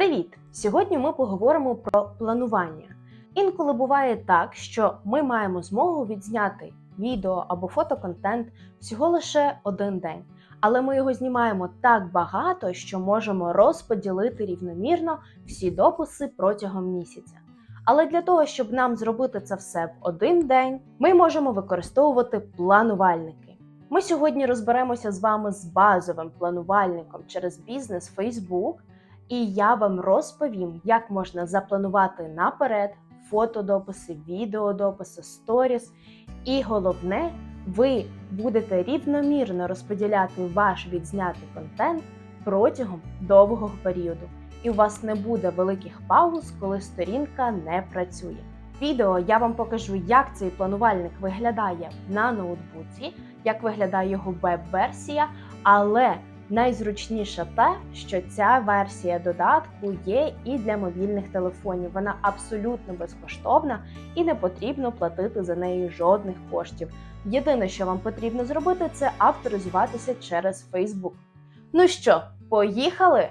Привіт! Сьогодні ми поговоримо про планування. Інколи буває так, що ми маємо змогу відзняти відео або фотоконтент всього лише один день, але ми його знімаємо так багато, що можемо розподілити рівномірно всі дописи протягом місяця. Але для того, щоб нам зробити це все в один день, ми можемо використовувати планувальники. Ми сьогодні розберемося з вами з базовим планувальником через бізнес Facebook, і я вам розповім, як можна запланувати наперед фотодописи, відеодописи, сторіс. І головне, ви будете рівномірно розподіляти ваш відзнятий контент протягом довгого періоду. І у вас не буде великих пауз, коли сторінка не працює. Відео я вам покажу, як цей планувальник виглядає на ноутбуці, як виглядає його веб-версія, але найзручніше те, що ця версія додатку є і для мобільних телефонів. Вона абсолютно безкоштовна і не потрібно платити за неї жодних коштів. Єдине, що вам потрібно зробити, це авторизуватися через Facebook. Ну що, поїхали?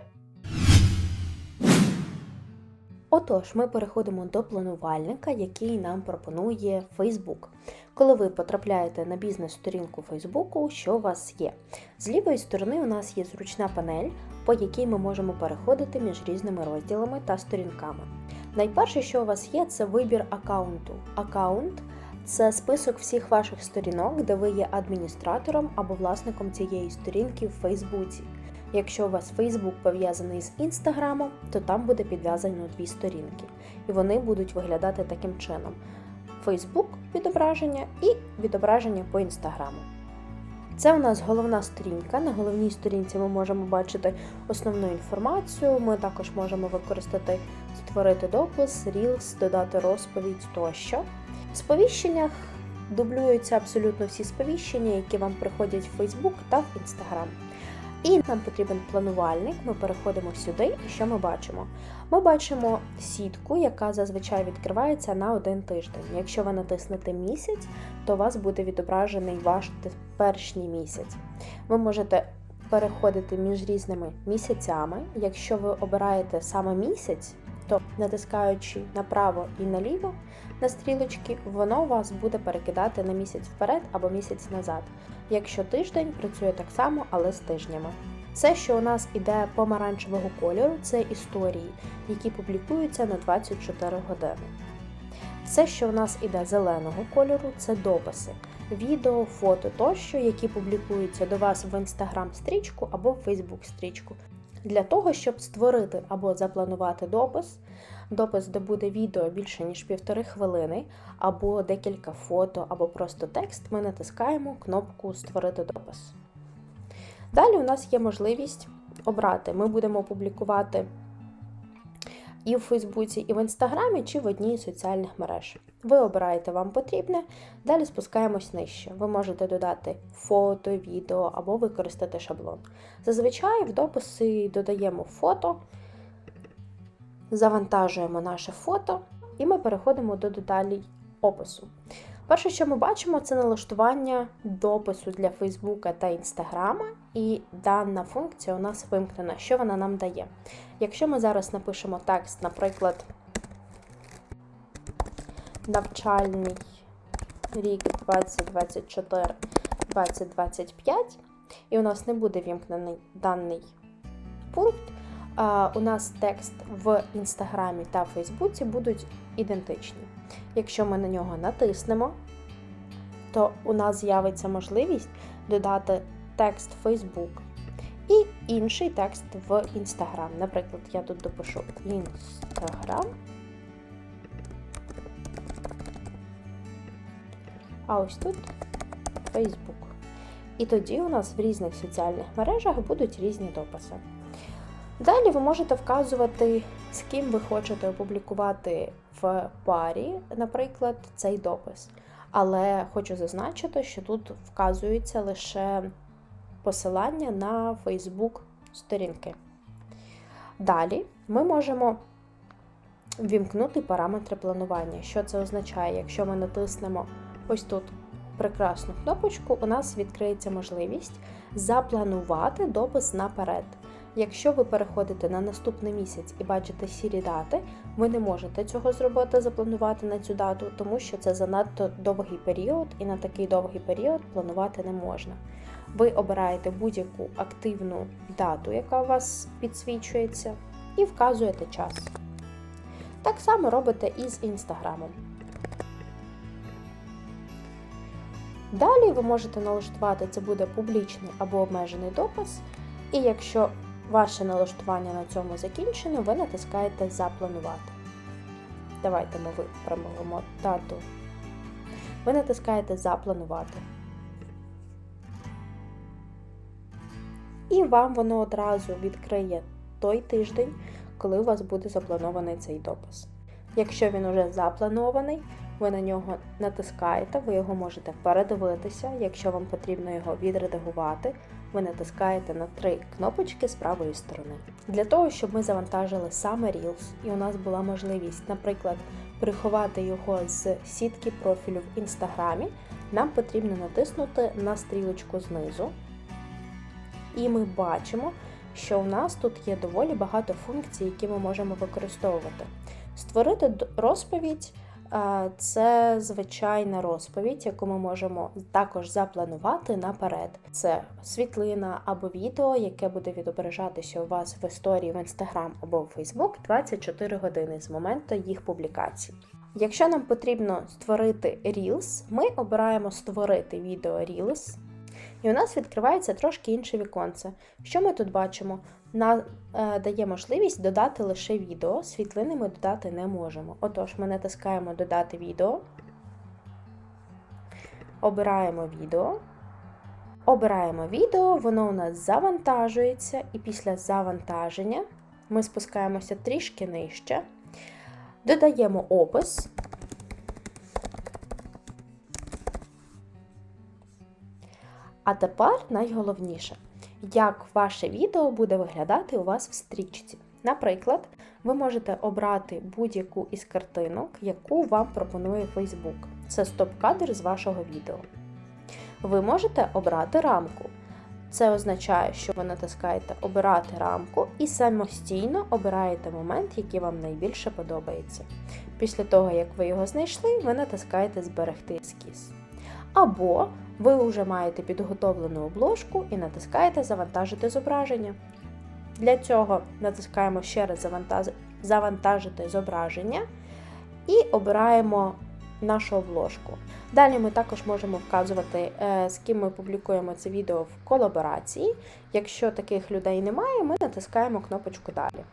Отож, ми переходимо до планувальника, який нам пропонує Facebook. Коли ви потрапляєте на бізнес-сторінку Facebook, що у вас є? З лівої сторони у нас є зручна панель, по якій ми можемо переходити між різними розділами та сторінками. Найперше, що у вас є, це вибір аккаунту. Аккаунт це список всіх ваших сторінок, де ви є адміністратором або власником цієї сторінки в Фейсбуці. Якщо у вас Facebook пов'язаний з Інстаграмом, то там буде підв'язано дві сторінки, і вони будуть виглядати таким чином: Facebook відображення і відображення по інстаграму. Це у нас головна сторінка. На головній сторінці ми можемо бачити основну інформацію. Ми також можемо використати створити допис, Reels, додати розповідь тощо. В сповіщеннях дублюються абсолютно всі сповіщення, які вам приходять в Facebook та в Instagram. І нам потрібен планувальник. Ми переходимо сюди, і що ми бачимо? Ми бачимо сітку, яка зазвичай відкривається на один тиждень. Якщо ви натиснете місяць, то у вас буде відображений ваш теперішній місяць. Ви можете переходити між різними місяцями. Якщо ви обираєте саме місяць, то натискаючи направо і наліво на стрілочки, воно вас буде перекидати на місяць вперед або місяць назад. Якщо тиждень працює так само, але з тижнями. Все, що у нас іде помаранчевого кольору, це історії, які публікуються на 24 години. Все, що у нас іде зеленого кольору, це дописи, відео, фото тощо, які публікуються до вас в інстаграм-стрічку або в Фейсбук-стрічку. Для того, щоб створити або запланувати допис, допис, де буде відео більше ніж півтори хвилини, або декілька фото, або просто текст, ми натискаємо кнопку Створити допис. Далі у нас є можливість обрати. Ми будемо публікувати і в Фейсбуці, і в Інстаграмі, чи в одній з соціальних мереж. Ви обираєте вам потрібне, далі спускаємось нижче. Ви можете додати фото, відео або використати шаблон. Зазвичай в дописи додаємо фото, завантажуємо наше фото, і ми переходимо до деталей опису. Перше, що ми бачимо, це налаштування допису для Фейсбука та Інстаграма, і дана функція у нас вимкнена. Що вона нам дає? Якщо ми зараз напишемо текст, наприклад, навчальний рік 2024-2025, і у нас не буде вімкнений даний пункт, у нас текст в Інстаграмі та Фейсбуці будуть ідентичні. Якщо ми на нього натиснемо, то у нас з'явиться можливість додати текст Facebook і інший текст в Instagram. Наприклад, я тут допишу Instagram. А ось тут Facebook. І тоді у нас в різних соціальних мережах будуть різні дописи. Далі ви можете вказувати, з ким ви хочете опублікувати в парі, наприклад, цей допис. Але хочу зазначити, що тут вказується лише посилання на Facebook сторінки. Далі ми можемо ввімкнути параметри планування. Що це означає? Якщо ми натиснемо ось тут прекрасну кнопочку, у нас відкриється можливість запланувати допис наперед. Якщо ви переходите на наступний місяць і бачите сірі дати, ви не можете цього зробити, запланувати на цю дату, тому що це занадто довгий період, і на такий довгий період планувати не можна. Ви обираєте будь-яку активну дату, яка у вас підсвічується, і вказуєте час. Так само робите і з інстаграмом. Далі ви можете налаштувати, це буде публічний або обмежений допис, і якщо ваше налаштування на цьому закінчено, ви натискаєте Запланувати. Давайте ми виправимо дату. Ви натискаєте Запланувати. І вам воно одразу відкриє той тиждень, коли у вас буде запланований цей допис. Якщо він вже запланований, ви на нього натискаєте, ви його можете передивитися. Якщо вам потрібно його відредагувати, ви натискаєте на три кнопочки з правої сторони. Для того, щоб ми завантажили саме Reels, і у нас була можливість, наприклад, приховати його з сітки профілю в інстаграмі, нам потрібно натиснути на стрілочку знизу. І ми бачимо, що у нас тут є доволі багато функцій, які ми можемо використовувати. Створити розповідь це звичайна розповідь, яку ми можемо також запланувати наперед. Це світлина або відео, яке буде відображатися у вас в історії в Instagram або в Facebook 24 години з моменту їх публікації. Якщо нам потрібно створити Reels, ми обираємо створити відео Reels. І у нас відкривається трошки інше віконце. Що ми тут бачимо? На, е, дає можливість додати лише відео, світлини ми додати не можемо. Отож, ми натискаємо Додати відео, обираємо відео. Обираємо відео, воно у нас завантажується, і після завантаження ми спускаємося трішки нижче, додаємо опис. А тепер найголовніше, як ваше відео буде виглядати у вас в стрічці. Наприклад, ви можете обрати будь-яку із картинок, яку вам пропонує Facebook. Це стоп-кадр з вашого відео. Ви можете обрати рамку. Це означає, що ви натискаєте Обирати рамку і самостійно обираєте момент, який вам найбільше подобається. Після того, як ви його знайшли, ви натискаєте Зберегти ескіз. Або ви вже маєте підготовлену обложку і натискаєте Завантажити зображення. Для цього натискаємо ще раз Завантажити зображення і обираємо нашу обложку. Далі ми також можемо вказувати, е, з ким ми публікуємо це відео в колаборації. Якщо таких людей немає, ми натискаємо кнопочку Далі.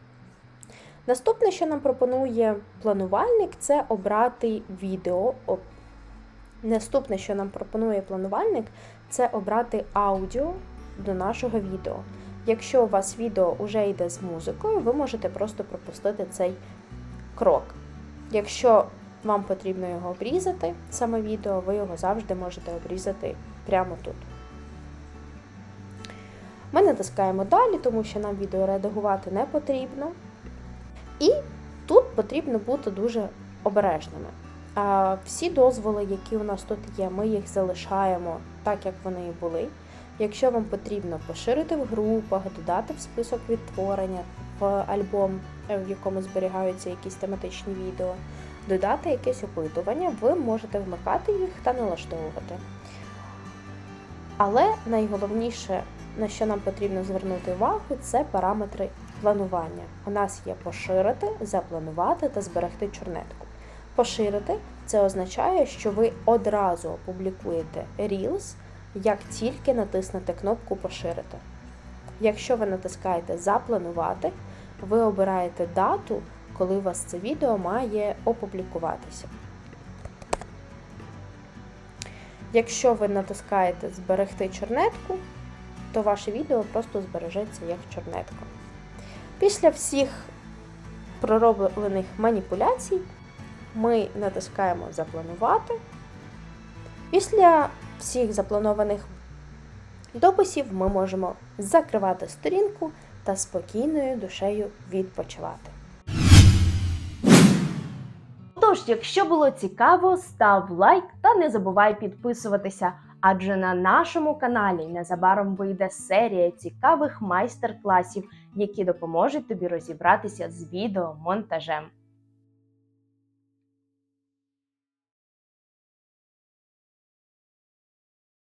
Наступне, що нам пропонує планувальник, це обрати відео Наступне, що нам пропонує планувальник, це обрати аудіо до нашого відео. Якщо у вас відео вже йде з музикою, ви можете просто пропустити цей крок. Якщо вам потрібно його обрізати, саме відео, ви його завжди можете обрізати прямо тут. Ми натискаємо далі, тому що нам відео редагувати не потрібно. І тут потрібно бути дуже обережними. Всі дозволи, які у нас тут є, ми їх залишаємо так, як вони і були. Якщо вам потрібно поширити в групах, додати в список відтворення в альбом, е, в якому зберігаються якісь тематичні відео, додати якесь опитування, ви можете вмикати їх та налаштовувати. Але найголовніше, на що нам потрібно звернути увагу, це параметри планування. У нас є поширити, запланувати та зберегти чорнетку. Поширити це означає, що ви одразу опублікуєте Reels, як тільки натиснете кнопку Поширити. Якщо ви натискаєте Запланувати, ви обираєте дату, коли у вас це відео має опублікуватися. Якщо ви натискаєте Зберегти чорнетку, то ваше відео просто збережеться як чорнетка. Після всіх пророблених маніпуляцій ми натискаємо Запланувати. Після всіх запланованих дописів ми можемо закривати сторінку та спокійною душею відпочивати. Отож, якщо було цікаво, став лайк та не забувай підписуватися. Адже на нашому каналі незабаром вийде серія цікавих майстер-класів, які допоможуть тобі розібратися з відеомонтажем.